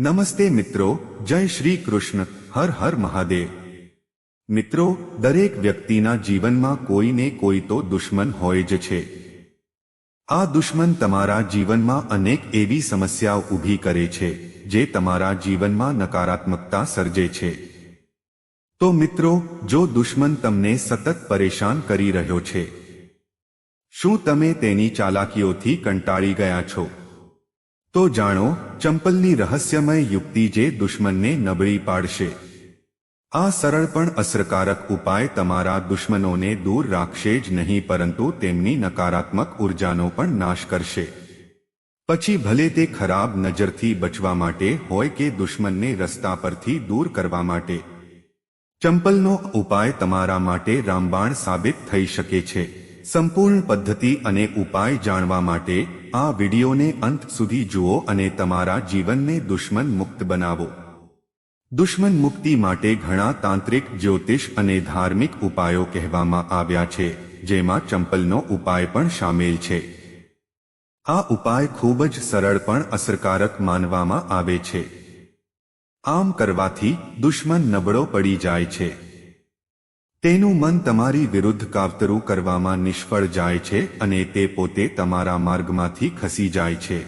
નમસ્તે મિત્રો, જય શ્રી કૃષ્ણ, હર હર મહાદેવ. મિત્રો, દરેક વ્યક્તિના જીવનમાં કોઈને કોઈ તો દુશ્મન હોય જ છે. આ દુશ્મન તમારા જીવનમાં અનેક એવી સમસ્યાઓ ઊભી કરે છે, જે તમારા જીવનમાં નકારાત્મકતા સર્જે છે. તો મિત્રો, જો દુશ્મન તમને સતત પરેશાન કરી રહ્યો છે, શું તમે તેની ચાલાકીઓથી કંટાળી ગયા છો? તો જાણો, ચંપલની રહસ્યમય યુક્તિ જે દુશ્મનને નબળી પાડશે. આ સરળ પણ અસરકારક ઉપાય તમારા દુશ્મનોને દૂર રાખશે જ નહીં, પરંતુ તેમની નકારાત્મક ઉર્જાનો પણ નાશ કરશે. પછી ભલે તે ખરાબ નજરથી બચવા માટે હોય કે દુશ્મનને રસ્તા પરથી દૂર કરવા માટે. ચંપલનો ઉપાય તમારા માટે રામબાણ સાબિત થઈ શકે છે. સંપૂર્ણ પદ્ધતિ અને ઉપાય જાણવા માટે આ વિડિયોને અંત સુધી જુઓ અને તમારા જીવનને દુશ્મન મુક્ત બનાવો. દુશ્મન મુક્તિ માટે ઘણા તાંત્રિક, જ્યોતિષ અને ધાર્મિક ઉપાયો કહેવામાં આવ્યા છે, જેમાં ચંપલનો ઉપાય પણ સામેલ છે. આ ઉપાય ખૂબ જ સરળ પણ અસરકારક માનવામાં આવે છે. આમ કરવાથી દુશ્મન નબળો પડી જાય છે. તેનું મન તમારી વિરુદ્ધ કાવતરું કરવામાં નિષ્ફળ જાય છે અને તે પોતે તમારા માર્ગમાંથી ખસી જાય છે.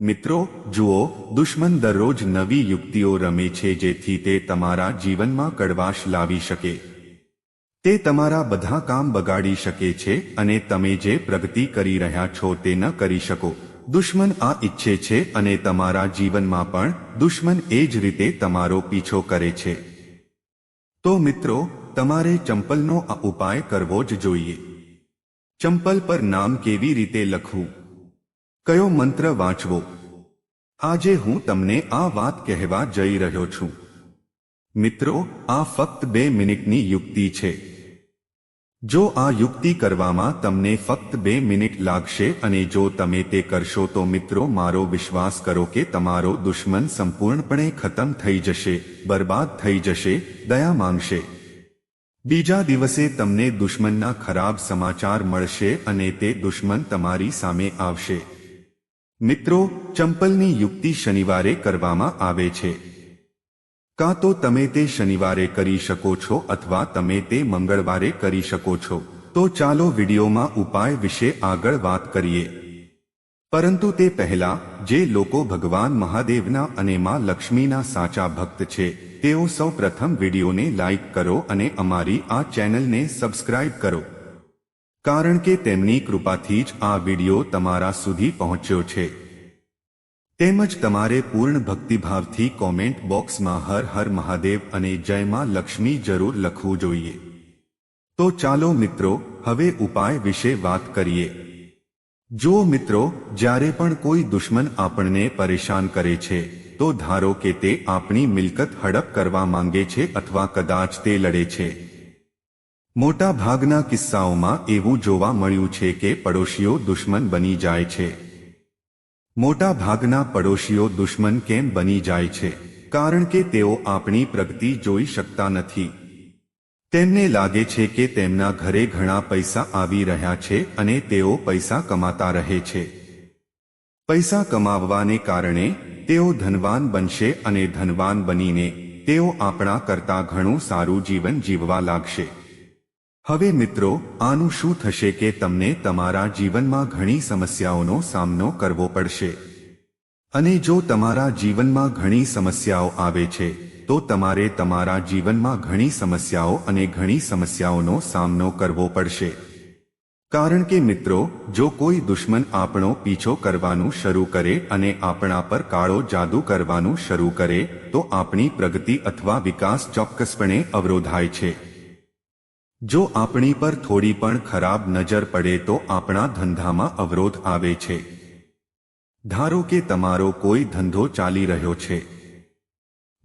મિત્રો, જુઓ, દુશ્મન દરરોજ નવી યુક્તિઓ રમે છે જેથી તે તમારા જીવનમાં કડવાશ લાવી શકે. તે તમારા બધા કામ બગાડી શકે છે અને તમે જે પ્રગતિ કરી રહ્યા છો તે ન કરી શકો. દુશ્મન આ ઈચ્છે છે અને તમારા જીવનમાં પણ દુશ્મન એ જ રીતે તમારો પીછો કરે છે. તો મિત્રો તમારે ચંપલનો આ ઉપાય કરવો જ જોઈએ. ચંપલ પર નામ કેવી રીતે લખવું? કયો મંત્ર વાંચવો? આજે હું તમને આ વાત કહેવા જઈ રહ્યો છું. મિત્રો, આ ફક્ત બે મિનિટની યુક્તિ છે. જો આ યુક્તિ કરવામાં તમને ફક્ત બે મિનિટ લાગશે અને જો તમે તે કરશો તો મિત્રો, મારો વિશ્વાસ કરો કે તમારો દુશ્મન સંપૂર્ણપણે ખતમ થઈ જશે, બરબાદ થઈ જશે, દયા માંગશે. બીજા દિવસે તમને દુશ્મનના ખરાબ સમાચાર મળશે અને તે દુશ્મન તમારી સામે આવશે. મિત્રો, ચંપલની યુક્તિ શનિવારે કરવામાં આવે છે. કાં તો તમે તે શનિવારે કરી શકો છો અથવા તમે તે મંગળવારે કરી શકો છો. તો ચાલો વિડીયોમાં ઉપાય વિશે આગળ વાત કરીએ. પરંતુ તે પહેલા, જે લોકો ભગવાન મહાદેવના અને માં લક્ષ્મીના સાચા ભક્ત છે તેઓ સૌ પ્રથમ વિડીયોને લાઇક કરો અને અમારી આ ચેનલને સબસ્ક્રાઇબ કરો. કારણ કે તેમની કૃપાથી જ આ વીડિયો તમારા સુધી પહોંચ્યો છે. તેમજ તમારે પૂર્ણ ભક્તિભાવથી કોમેન્ટ બોક્સમાં હર હર મહાદેવ અને જય માં લક્ષ્મી જરૂર લખવું જોઈએ. તો ચાલો મિત્રો, હવે ઉપાય વિશે વાત કરીએ. જો મિત્રો, જ્યારે પણ કોઈ દુશ્મન આપણને પરેશાન કરે છે તો ધારો કે તે આપણી મિલકત હડપ કરવા માંગે છે અથવા કદાચ તે લડે છે. મોટા ભાગના કિસ્સાઓમાં એવું જોવા મળ્યું છે કે પડોશીઓ દુશ્મન બની જાય છે. મોટા ભાગના પડોશીઓ દુશ્મન કેમ બની જાય છે? કારણ કે તેઓ આપણી પ્રગતિ જોઈ શકતા નથી. તેમને લાગે છે કે તેમના ઘરે ઘણા પૈસા આવી રહ્યા છે અને તેઓ પૈસા કમાતા રહે છે. પૈસા કમાવવાને કારણે તેઓ ધનવાન બનશે અને ધનવાન બનીને તેઓ આપણા કરતા ઘણું સારું જીવન જીવવા લાગશે. હવે મિત્રો, આનું શું થશે કે તમને તમારા જીવનમાં ઘણી સમસ્યાઓનો સામનો કરવો પડશે. અને જો તમારા જીવનમાં ઘણી સમસ્યાઓ આવે છે, તો તમારે તમારા જીવનમાં ઘણી સમસ્યાઓ અને ઘણી સમસ્યાઓનો સામનો કરવો પડશે. કારણ કે મિત્રો, જો કોઈ દુશ્મન આપણો પીછો કરવાનું શરૂ કરે અને આપણા પર કાળો જાદુ કરવાનું શરૂ કરે, તો આપણી પ્રગતિ અથવા વિકાસ ચોક્કસપણે અવરોધાય છે. જો આપણી પર થોડી પણ ખરાબ નજર પડે તો આપણા ધંધામાં અવરોધ આવે છે. ધારો કે તમારો કોઈ ધંધો ચાલી રહ્યો છે.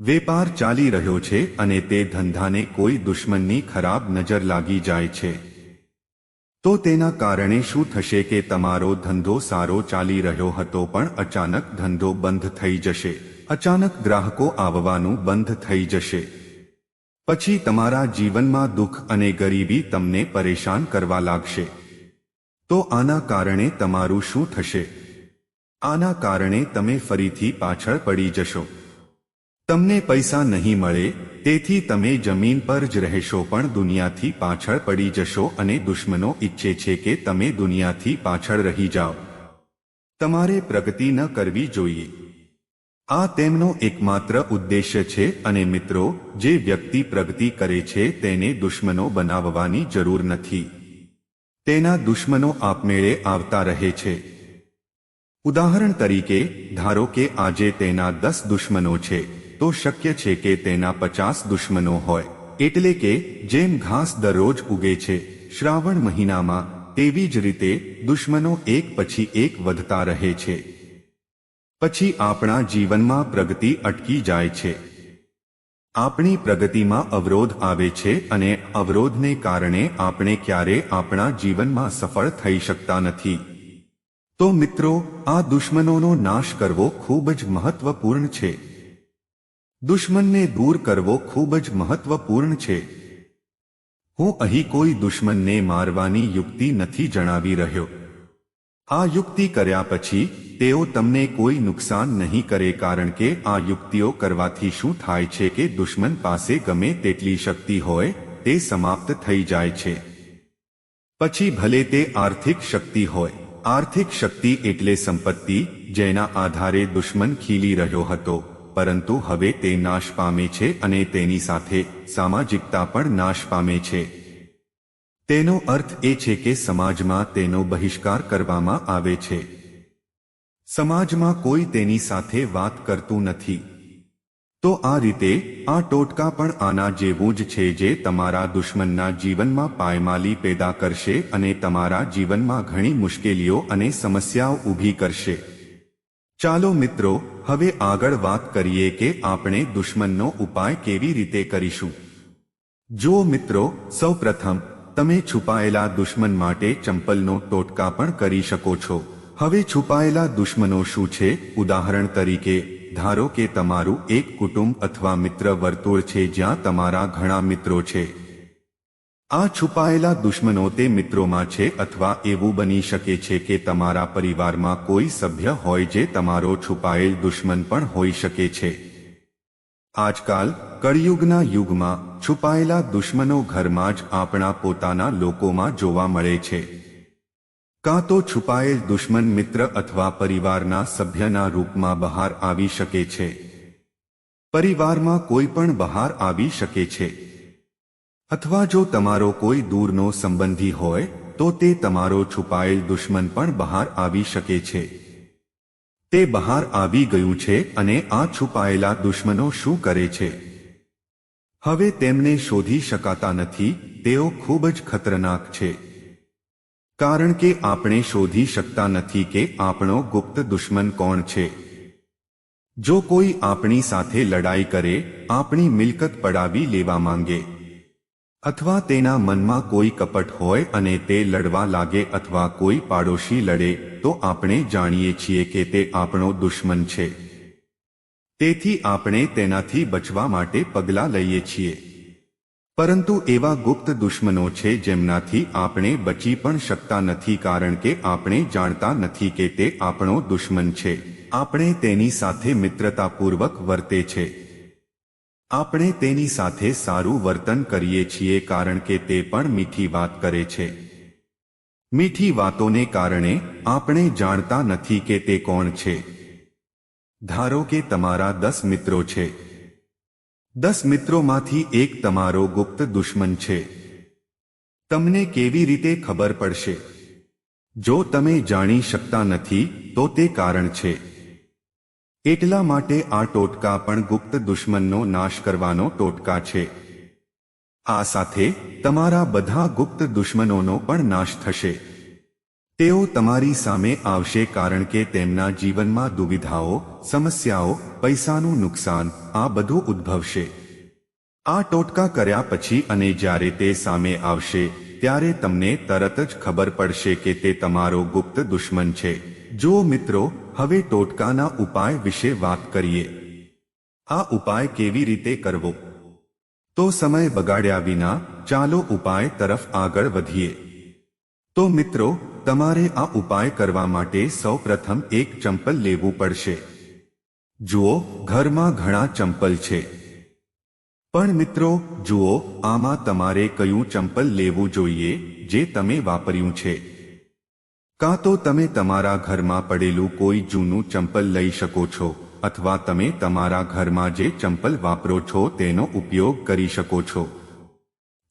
વેપાર ચાલી રહ્યો છે અને તે ધંધાને કોઈ દુશ્મનની ખરાબ નજર લાગી જાય છે. તો તેના કારણે શું થશે કે તમારો ધંધો સારો ચાલી રહ્યો હતો પણ અચાનક ધંધો બંધ થઈ જશે. અચાનક ગ્રાહકો આવવાનું બંધ થઈ જશે. પછી તમારા જીવનમાં દુઃખ અને ગરીબી તમને પરેશાન કરવા લાગશે. તો આના કારણે તમારું શું થશે? આના કારણે તમે ફરીથી પાછળ પડી જશો. તમને પૈસા નહીં મળે, તેથી તમે જમીન પર જ રહેશો પણ દુનિયાથી પાછળ પડી જશો અને દુશ્મનો ઈચ્છે છે કે તમે દુનિયાથી પાછળ રહી જાઓ. તમારે પ્રગતિ ન કરવી જોઈએ. આ તેમનો એકમાત્ર ઉદ્દેશ્ય છે અને મિત્રો, જે વ્યક્તિ પ્રગતિ કરે છે તેને દુશ્મનો બનાવવાની જરૂર નથી. તેના દુશ્મનો આપમેળે આવતા રહે છે. ઉદાહરણ તરીકે, ધારો કે આજે તેના દસ દુશ્મનો છે. તો શક્ય છે કે તેના પચાસ દુશ્મનો હોય. એટલે કે, જેમ ઘાસ દરરોજ ઉગે છે, શ્રાવણ મહિનામાં તેવી જ રીતે દુશ્મનો એક પછી એક વધતા રહે છે. પછી આપણા જીવનમાં પ્રગતિ અટકી જાય છે. આપણી પ્રગતિમાં અવરોધ આવે છે અને અવરોધને કારણે આપણે ક્યારે આપણા જીવનમાં સફળ થઈ શકતા નથી. તો મિત્રો, આ દુશ્મનોનો નાશ કરવો ખૂબ જ મહત્વપૂર્ણ છે. દુશ્મનને દૂર કરવો ખૂબ જ મહત્વપૂર્ણ છે. હું અહીં કોઈ દુશ્મનને મારવાની યુક્તિ નથી જણાવી રહ્યો. આ યુક્તિ કર્યા પછી તેઓ તમને કોઈ નુકસાન નહીં કરે કારણ કે આ યુક્તિઓ કરવાથી શું થાય છે કે દુશ્મન પાસે ગમે તેટલી શક્તિ હોય, તે સમાપ્ત થઈ જાય છે. પછી ભલે તે આર્થિક શક્તિ હોય, આર્થિક શક્તિ એટલે સંપત્તિ, જેના આધારે દુશ્મન ખીલી રહ્યો હતો. પરંતુ હવે તે નાશ પામે છે અને તેની સાથે સામાજિકતા પણ નાશ પામે છે. તેનો અર્થ એ છે કે સમાજમાં તેનો બહિષ્કાર કરવામાં આવે છે. સમાજમાં કોઈ તેની સાથે વાત કરતું નથી. તો આ રીતે, આ ટોટકા પણ આના જેવું જ છે જે તમારા દુશ્મનના જીવનમાં પાયમાલી પેદા કરશે અને તમારા જીવનમાં ઘણી મુશ્કેલીઓ અને સમસ્યાઓ ઊભી કરશે. ચાલો મિત્રો, હવે આગળ વાત કરીએ કે આપણે દુશ્મનનો ઉપાય કેવી રીતે કરીશું. જો મિત્રો, સૌપ્રથમ, તમે છુપાયેલા દુશ્મન માટે ચંપલનો ટોટકા પણ કરી શકો છો. હવે છુપાયેલા દુશ્મનો શું છે? ઉદાહરણ તરીકે, ધારો કે તમારું એક કુટુંબ અથવા મિત્ર વર્તુળ છે જ્યાં તમારા ઘણા મિત્રો છે. આ છુપાયેલા દુશ્મનો તે મિત્રોમાં છે અથવા એવું બની શકે છે કે તમારા પરિવારમાં કોઈ સભ્ય હોય જે તમારો છુપાયેલ દુશ્મન પણ હોઈ શકે છે. આજકાલ, કળિયુગના યુગમાં, છુપાયેલા દુશ્મનો ઘરમાં જ આપણા પોતાના લોકોમાં જોવા મળે છે. કાં તો છુપાયેલ દુશ્મન મિત્ર અથવા પરિવારના સભ્યના રૂપમાં બહાર આવી શકે છે. પરિવારમાં કોઈ પણ બહાર આવી શકે છે. અથવા જો તમારો કોઈ દૂરનો સંબંધી હોય, તો તે તમારો છુપાયેલ દુશ્મન પણ બહાર આવી શકે છે. તે બહાર આવી ગયું છે અને આ છુપાયેલા દુશ્મનો શું કરે છે? હવે તેમને શોધી શકાતા નથી, તેઓ ખૂબ જ ખતરનાક છે. કારણ કે આપણે શોધી શકતા નથી કે આપણો ગુપ્ત દુશ્મન કોણ છે. જો કોઈ આપણી સાથે લડાઈ કરે, આપણી મિલકત પડાવી લેવા માંગે. અથવા તેના મનમાં કોઈ કપટ હોય અને તે લડવા લાગે અથવા કોઈ પાડોશી લડે, તો આપણે જાણીએ છીએ કે તે આપણો દુશ્મન છે. તેથી આપણે તેનાથી બચવા માટે પગલાં લઈએ છીએ. પરંતુ એવા ગુપ્ત દુશ્મનો છે જેમનાથી આપણે બચી પણ શકતા નથી કારણ કે આપણે જાણતા નથી કે તે આપણો દુશ્મન છે. આપણે તેની સાથે મિત્રતાપૂર્વક વર્તે છે. આપણે તેની સાથે સારું વર્તન કરીએ છીએ કારણ કે તે પણ મીઠી વાત કરે છે. મીઠી વાતોને કારણે આપણે જાણતા નથી કે તે કોણ છે. ધારો કે તમારા દસ મિત્રો છે. દસ મિત્રોમાંથી એક તમારો ગુપ્ત દુશ્મન છે. તમને કેવી રીતે ખબર પડશે? જો તમે જાણી શકતા નથી, તો તે કારણ છે. એટલા માટે આ ટોટકા પણ ગુપ્ત દુશ્મનનો નાશ કરવાનો ટોટકા છે. આ સાથે તમારા બધા ગુપ્ત દુશ્મનોનો પણ નાશ થશે. તેઓ તમારી સામે આવશે કારણ કે તેમના જીવનમાં દુવિધાઓ, સમસ્યાઓ, પૈસાનું નુકસાન, આ બધું ઉદ્ભવશે. આ ટોટકા કર્યા પછી અને જ્યારે તે સામે આવશે, ત્યારે તમને તરત જ ખબર પડશે કે તે તમારો ગુપ્ત દુશ્મન છે. જો મિત્રો, હવે ટોટકાના ઉપાય વિશે વાત કરીએ. આ ઉપાય કેવી રીતે કરવો? તો સમય બગાડ્યા વિના, ચાલો ઉપાય તરફ આગળ વધીએ. તો મિત્રો, તમારે આ ઉપાય કરવા માટે સૌપ્રથમ એક ચંપલ લેવું પડશે. જુઓ, ઘરમાં ઘણા ચંપલ છે. પણ મિત્રો, જુઓ, આમાં તમારે કયું ચંપલ લેવું જોઈએ, જે તમે વાપર્યું છે? કાં તો તમે તમારા ઘરમાં પડેલું કોઈ જૂનું ચંપલ લઈ શકો છો, અથવા તમે તમારા ઘરમાં જે ચંપલ વાપરો છો તેનો ઉપયોગ કરી શકો છો.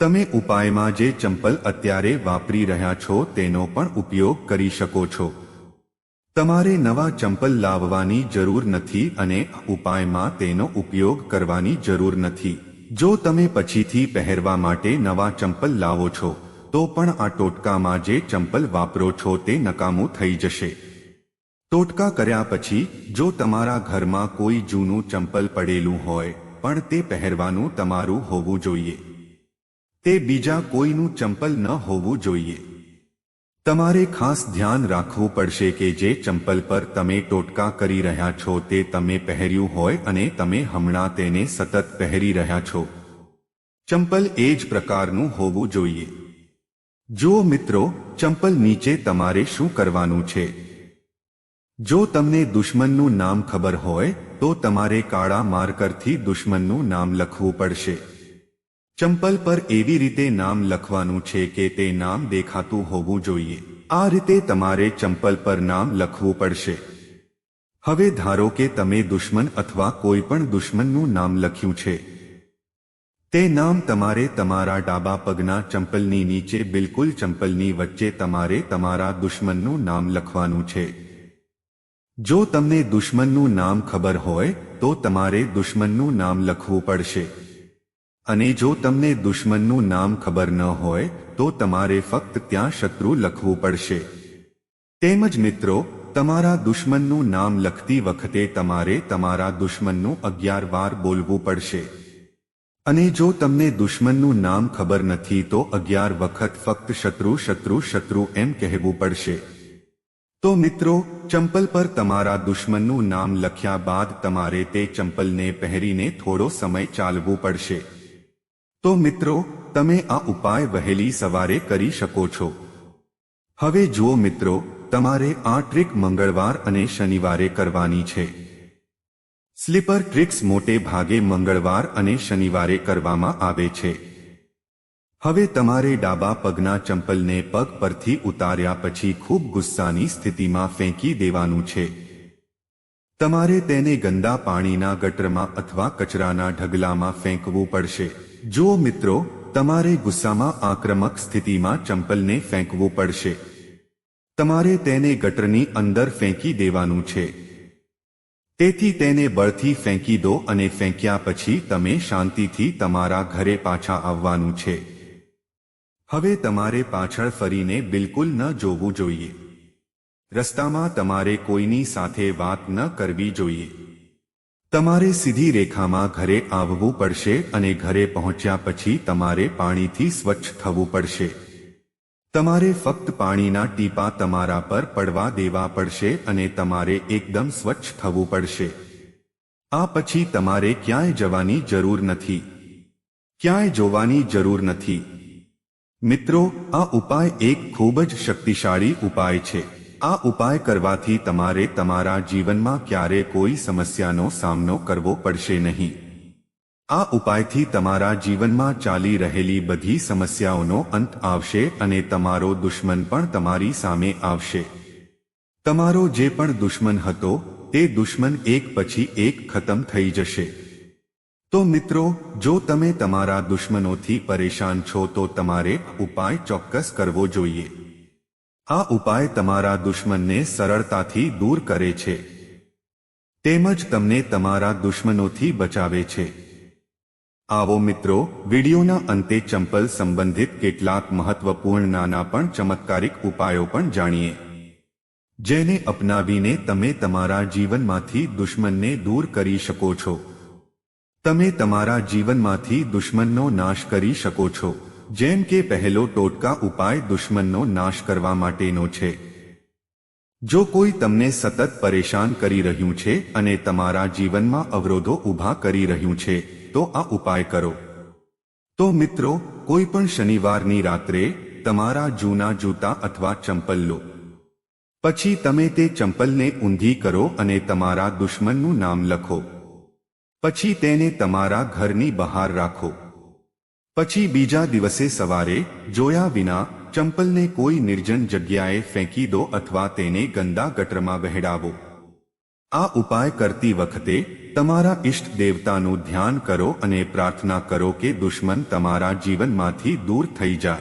તમે ઉપાયમાં જે ચંપલ અત્યારે વાપરી રહ્યા છો તેનો પણ ઉપયોગ કરી શકો છો. તમારે નવા ચંપલ લાવવાની જરૂર નથી અને ઉપાયમાં તેનો ઉપયોગ કરવાની જરૂર નથી. જો તમે પછીથી પહેરવા માટે નવા ચંપલ લાવો છો તો પણ આ ટોટકામાં જે ચંપલ વાપરો છો તે નકામું થઈ જશે. ટોટકા કર્યા પછી, જો તમારા ઘરમાં કોઈ જૂનું ચંપલ પડેલું હોય, પણ તે પહેરવાનું તમારું હોવું જોઈએ. તે બીજા કોઈનું ચંપલ ન હોવું જોઈએ. તમારે ખાસ ધ્યાન રાખવું પડશે કે જે ચંપલ પર તમે ટોટકા કરી રહ્યા છો તે તમે પહેર્યું હોય અને તમે હમણાં તેને સતત પહેરી રહ્યા છો. ચંપલ એ જ પ્રકારનું હોવું જોઈએ. જો મિત્રો, ચંપલ નીચે તમારે શું કરવાનું છે? જો તમને દુશ્મનનું નામ ખબર હોય, તો તમારે કાળા માર્કરથી દુશ્મનનું નામ લખવું પડશે. ચંપલ પર એવી રીતે નામ લખવાનું છે કે તે નામ દેખાતું હોવું જોઈએ. આ રીતે તમારે ચંપલ પર નામ લખવું પડશે. હવે ધારો કે તમે દુશ્મન અથવા કોઈ પણ દુશ્મનનું નામ લખ્યું છે. તે નામ તમારે તમારા ડાબા પગના ચંપલની નીચે બિલકુલ ચંપલની વચ્ચે તમારે તમારા દુશ્મનનું નામ લખવાનું છે. જો તમને દુશ્મનનું નામ ખબર હોય, તો તમારે દુશ્મનનું નામ લખવું પડશે. અને જો તમને દુશ્મનનું નામ ખબર ન હોય, તો તમારે ફક્ત ત્યાં શત્રુ લખવું પડશે. તેમજ મિત્રો, તમારા દુશ્મનનું નામ લખતી વખતે તમારે તમારા દુશ્મનનું અગિયાર વાર બોલવું પડશે. અને જો તમને દુશ્મનનું નામ ખબર નથી, તો અગિયાર વખત ફક્ત શત્રુ શત્રુ શત્રુ એમ કહેવું પડશે. તો મિત્રો, ચંપલ પર તમારા દુશ્મનનું નામ લખ્યા બાદ તમારે તે ચંપલને પહેરીને થોડો સમય ચાલવું પડશે. તો મિત્રો, તમે આ ઉપાય વહેલી સવારે કરી શકો છો. હવે જુઓ મિત્રો, તમારે આ ટ્રીક મંગળવાર અને શનિવારે કરવાની છે. સ્લીપર ટ્રિક્સ મોટે ભાગે મંગળવાર અને શનિવારે કરવામાં આવે છે. હવે તમારે ડાબા પગના ચંપલને પગ પરથી ઉતાર્યા પછી ખૂબ ગુસ્સાની સ્થિતિમાં ફેંકી દેવાનું છે. તમારે તેને ગંદા પાણીના ગટરમાં અથવા કચરાના ઢગલામાં ફેંકવું પડશે. જો મિત્રો, તમારે ગુસ્સામાં આક્રમક સ્થિતિમાં ચંપલને ફેંકવું પડશે. તમારે તેને ગટરની અંદર ફેંકી દેવાનું છે. તેથી તેને બળથી ફેંકી દો અને ફેંક્યા પછી તમે શાંતિથી તમારા ઘરે પાછા આવવાનું છે. હવે તમારે પાછળ ફરીને બિલકુલ ન જોવું જોઈએ. રસ્તામાં તમારે કોઈની સાથે વાત ન કરવી જોઈએ. તમારે સીધી રેખામાં ઘરે આવવું પડશે અને ઘરે પહોંચ્યા પછી તમારે પાણીથી સ્વચ્છ થવું પડશે. તમારે ફક્ત પાણીના ટીપા તમારા પર પડવા દેવા પડશે અને તમારે એકદમ સ્વચ્છ થવું પડશે. આ પછી તમારે ક્યાંય જવાની જરૂર નથી. ક્યાંય જોવાની જરૂર નથી. મિત્રો, આ ઉપાય એક ખૂબ જ શક્તિશાળી ઉપાય છે. આ ઉપાય કરવાથી તમારે તમારા જીવનમાં ક્યારે કોઈ સમસ્યાનો સામનો કરવો પડશે નહીં. આ ઉપાયથી તમારા જીવનમાં ચાલી રહેલી બધી સમસ્યાઓનો અંત આવશે અને તમારો દુશ્મન પણ તમારી સામે આવશે. તમારો જે પણ દુશ્મન હતો તે દુશ્મન એક પછી એક ખતમ થઈ જશે. તો મિત્રો, જો તમે તમારા દુશ્મનોથી પરેશાન છો, તો તમારે ઉપાય ચોક્કસ કરવો જોઈએ. આ ઉપાય તમારા દુશ્મનને સરળતાથી દૂર કરે છે. તેમજ તમને તમારા દુશ્મનોથી બચાવે છે. આવો મિત્રો, વિડીયોના અંતે ચંપલ સંબંધિત કેટલાક મહત્વપૂર્ણ નાના પણ ચમત્કારિક ઉપાયો પણ જાણીએ. જેને અપનાવીને તમે તમારા જીવનમાંથી દુશ્મનને દૂર કરી શકો છો. તમે તમારા જીવનમાંથી દુશ્મનનો નાશ કરી શકો છો. જેમ કે પહેલો ટોટકા ઉપાય દુશ્મનનો નાશ કરવા માટેનો છે. જો કોઈ તમને સતત પરેશાન કરી રહ્યું છે અને તમારા જીવનમાં અવરોધો ઊભા કરી રહ્યું છે તો આ ઉપાય કરો. તો મિત્રો, કોઈ પણ શનિવારની રાત્રે તમારા જૂના જૂતા અથવા ચંપલ લો. પછી તમે તે ચંપલને ઊંધી કરો અને તમારા દુશ્મનનું નામ લખો. પછી તેને તમારા ઘરની બહાર રાખો. પછી બીજા દિવસે સવારે જોયા વિના ચંપલને કોઈ નિર્જન જગ્યાએ ફેંકી દો અથવા તેને ગંદા ગટરમાં વહેડાવો. આ ઉપાય કરતી વખતે તમારા ઇષ્ટ દેવતાનું ધ્યાન કરો અને પ્રાર્થના કરો કે દુશ્મન તમારા જીવનમાંથી દૂર થઈ જાય.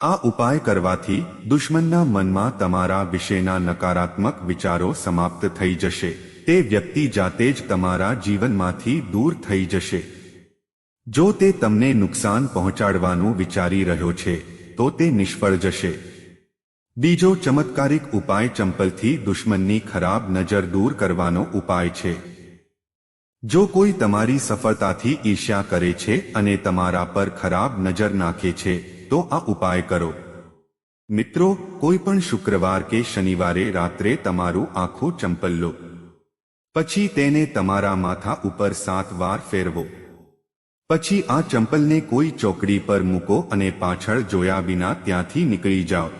આ ઉપાય કરવાથી દુશ્મનના મનમાં તમારા વિશેના નકારાત્મક વિચારો સમાપ્ત થઈ જશે. તે વ્યક્તિ જાતે જ તમારા જીવનમાંથી દૂર થઈ જશે. જો તે તમને નુકસાન પહોંચાડવાનું વિચારી રહ્યો છે, તો તે નિષ્ફળ જશે. બીજો ચમત્કારિક ઉપાય ચંપલથી દુશ્મનની ખરાબ નજર દૂર કરવાનો ઉપાય છે. જો કોઈ તમારી સફળતાથી ઈર્ષ્યા કરે છે અને તમારા પર ખરાબ નજર નાખે છે, તો આ ઉપાય કરો. મિત્રો, કોઈ પણ શુક્રવાર કે શનિવારે રાત્રે તમારું આખું ચંપલ. લો પછી તેને તમારા માથા ઉપર સાત વાર ફેરવો. પછી આ ચંપલને કોઈ ચોકડી પર મૂકો અને પાછળ જોયા વિના ત્યાંથી નીકળી જાઓ.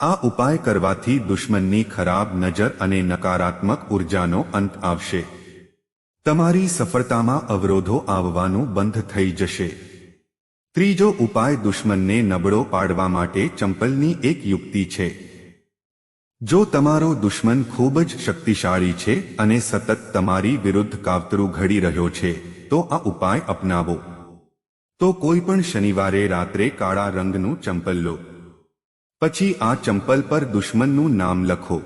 આ ઉપાય કરવાથી દુશ્મનની ખરાબ નજર અને નકારાત્મક ઉર્જાનો અંત આવશે. તમારી સફળતામાં અવરોધો આવવાનું બંધ થઈ જશે. ત્રીજો ઉપાય દુશ્મનને નબળો પાડવા માટે ચંપલની એક યુક્તિ છે. જો તમારો દુશ્મન ખૂબ જ શક્તિશાળી છે અને સતત તમારી વિરુદ્ધ કાવતરું ઘડી રહ્યો છે, તો આ ઉપાય અપનાવો. તો કોઈ પણ શનિવારે રાત્રે કાળા રંગનું ચંપલ લો. પછી આ ચંપલ પર દુશ્મનનું નામ લખો.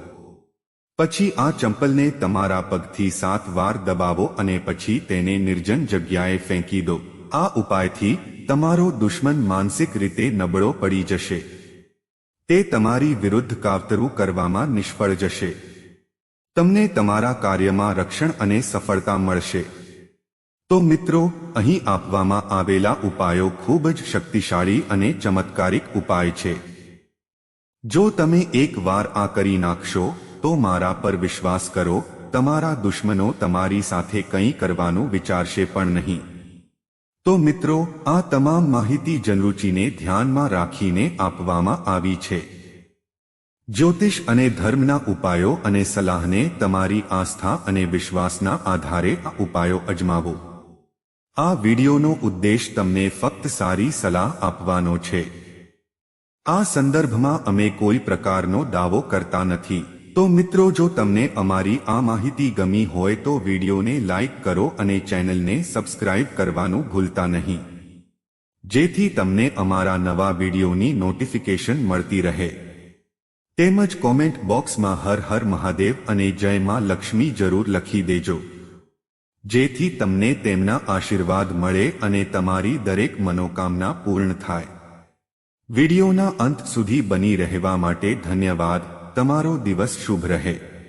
પછી આ ચંપલને તમારા પગથી સાત વાર દબાવો અને પછી તેને નિર્જન જગ્યાએ ફેંકી દો. આ ઉપાયથી તમારો દુશ્મન માનસિક રીતે નબળો પડી જશે. તે તમારી વિરુદ્ધ કાવતરું કરવામાં નિષ્ફળ જશે. તમને તમારા કાર્યમાં રક્ષણ અને સફળતા મળશે. તો મિત્રો, અહીં આપવામાં આવેલા ઉપાયો ખૂબ જ શક્તિશાળી અને ચમત્કારિક ઉપાય છે. જો તમે એકવાર આ કરી નાખશો તો મારા પર વિશ્વાસ કરો, તમારા દુશ્મનો તમારી સાથે કંઈ કરવાનું વિચારશે પણ નહીં. તો મિત્રો, આ તમામ માહિતી જનરુચિને ધ્યાનમાં રાખીને આપવામાં આવી છે. જ્યોતિષ અને ધર્મના ઉપાયો અને સલાહને તમારી આસ્થા અને વિશ્વાસના આધારે આ ઉપાયો અજમાવો. આ વિડિયોનો ઉદ્દેશ તમને ફક્ત સારી સલાહ આપવાનો છે. આ સંદર્ભમાં અમે કોઈ પ્રકારનો દાવો કરતા નથી. તો મિત્રો, જો તમને અમારી આ માહિતી ગમી હોય તો વિડીયોને લાઇક કરો અને ચેનલને સબસ્ક્રાઇબ કરવાનું ભૂલતા નહીં. જેથી તમને અમારા નવા વિડીયોની નોટિફિકેશન મળતી રહે. તેમજ કોમેન્ટ બોક્સમાં હર હર મહાદેવ અને જય માં લક્ષ્મી જરૂર લખી દેજો. જેથી તમને તેમના આશીર્વાદ મળે અને તમારી દરેક મનોકામના પૂર્ણ થાય. વિડીયોના અંત સુધી બની રહેવા માટે ધન્યવાદ. તમારો દિવસ શુભ રહે.